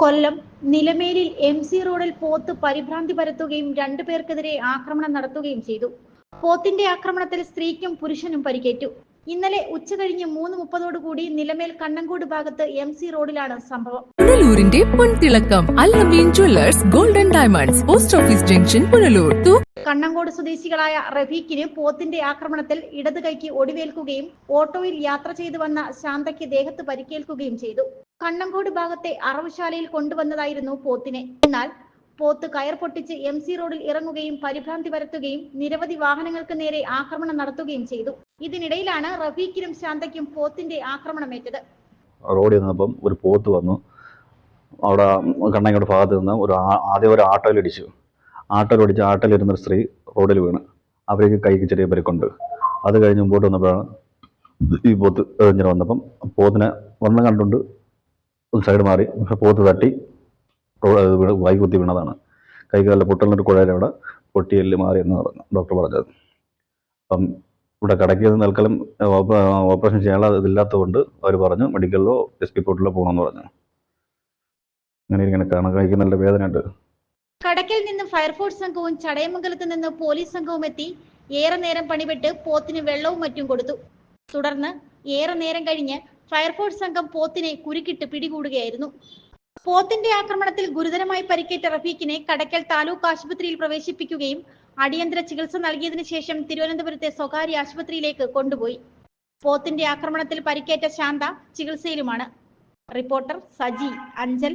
കൊല്ലം നിലമേലിൽ M C റോഡിൽ പോത്ത് പരിഭ്രാന്തി പരത്തുകയും രണ്ടു പേർക്കെതിരെ ആക്രമണം നടത്തുകയും ചെയ്തു. പോത്തിന്റെ ആക്രമണത്തിൽ സ്ത്രീക്കും പുരുഷനും പരിക്കേറ്റു. ഇന്നലെ ഉച്ച കഴിഞ്ഞ് മൂന്ന് മുപ്പതോടുകൂടി നിലമേൽ കണ്ണങ്കോട് ഭാഗത്ത് എം സി റോഡിലാണ് സംഭവം. പുനലൂരിന്റെ പൊൻതിളക്കം Allameen jewellers golden diamonds post office junction Punalur Kannankode സ്വദേശികളായ റഫീഖിന് പോത്തിന്റെ ആക്രമണത്തിൽ ഇടത് കൈക്ക് ഒടിവേൽക്കുകയും ഓട്ടോയിൽ യാത്ര ചെയ്തു വന്ന ശാന്തയ്ക്ക് ദേഹത്ത് പരിക്കേൽക്കുകയും ചെയ്തു. കണ്ണങ്കോട് ഭാഗത്തെ അറവുശാലയിൽ കൊണ്ടുവന്നതായിരുന്നു പോത്തിനെ. എന്നാൽ പോത്ത് കയർ പൊട്ടിച്ച് എം സി റോഡിൽ ഇറങ്ങുകയും പരിഭ്രാന്തി പരത്തുകയും നിരവധി വാഹനങ്ങൾക്ക് നേരെ ആക്രമണം നടത്തുകയും ചെയ്തു. ഇതിനിടയിലാണ് റഫീഖിനും ശാന്തയ്ക്കും പോത്തിന്റെ ആക്രമണമേറ്റത്. റോഡിൽ നിന്നപ്പം ഒരു പോത്ത് വന്നു. അവിടെ കണ്ണങ്ങോട് ഭാഗത്ത് നിന്ന് ഒരു ആദ്യം ഒരു ആട്ടോയിൽ ഇടിച്ച് ആട്ടോയിലിരുന്ന ഒരു സ്ത്രീ റോഡിൽ വീണ്. അവരേക്ക് കൈക്ക് ചെറിയ പരിക്കുണ്ട്. അത് കഴിഞ്ഞ് മുമ്പോട്ട് വന്നപ്പോഴാണ് ഈ പോത്ത് ഇങ്ങനെ വന്നപ്പം പോത്തിനെ വന്ന് കണ്ടുകൊണ്ട് ഒന്ന് സൈഡ് മാറി പോത്ത് തട്ടി വൈ കുത്തി വീണതാണ്. കൈക്ക് നല്ല പൊട്ടലിനൊരു കുഴയിൽ അവിടെ പൊട്ടിയെല്ല് മാറി എന്ന് പറഞ്ഞു. ഡോക്ടർ പറഞ്ഞത്. അപ്പം ഇവിടെ കടയ്ക്ക് തൽക്കാലം ഓപ്പറേഷൻ ചെയ്യാനുള്ള ഇതില്ലാത്തതുകൊണ്ട് അവർ പറഞ്ഞു മെഡിക്കലിലോ എസ് പി പോർട്ടിലോ പോകണമെന്ന് പറഞ്ഞു. അങ്ങനെ ഇങ്ങനെ കാണാൻ നല്ല വേദനയുണ്ട് കടക്കിൽ നിന്ന് ഫയർഫോഴ്സ് സംഘവും ചടയമംഗലത്ത് നിന്ന് പോലീസ് സംഘവും എത്തി ഏറെ നേരം പണിപെട്ട് പോത്തിന് വെള്ളവും മറ്റും കൊടുത്തു. തുടർന്ന് ഏറെ നേരം കഴിഞ്ഞ് ഫയർഫോഴ്സ് സംഘം പോത്തിനെ കുരുക്കിട്ട് പിടികൂടുകയായിരുന്നു. പോത്തിന്റെ ആക്രമണത്തിൽ ഗുരുതരമായി പരിക്കേറ്റ റഫീഖിനെ കടയ്ക്കൽ താലൂക്ക് ആശുപത്രിയിൽ പ്രവേശിപ്പിക്കുകയും അടിയന്തര ചികിത്സ നൽകിയതിനു ശേഷം തിരുവനന്തപുരത്തെ സ്വകാര്യ ആശുപത്രിയിലേക്ക് കൊണ്ടുപോയി. പോത്തിന്റെ ആക്രമണത്തിൽ പരിക്കേറ്റ ശാന്ത ചികിത്സയിലുമാണ്. റിപ്പോർട്ടർ സജി അഞ്ചൽ.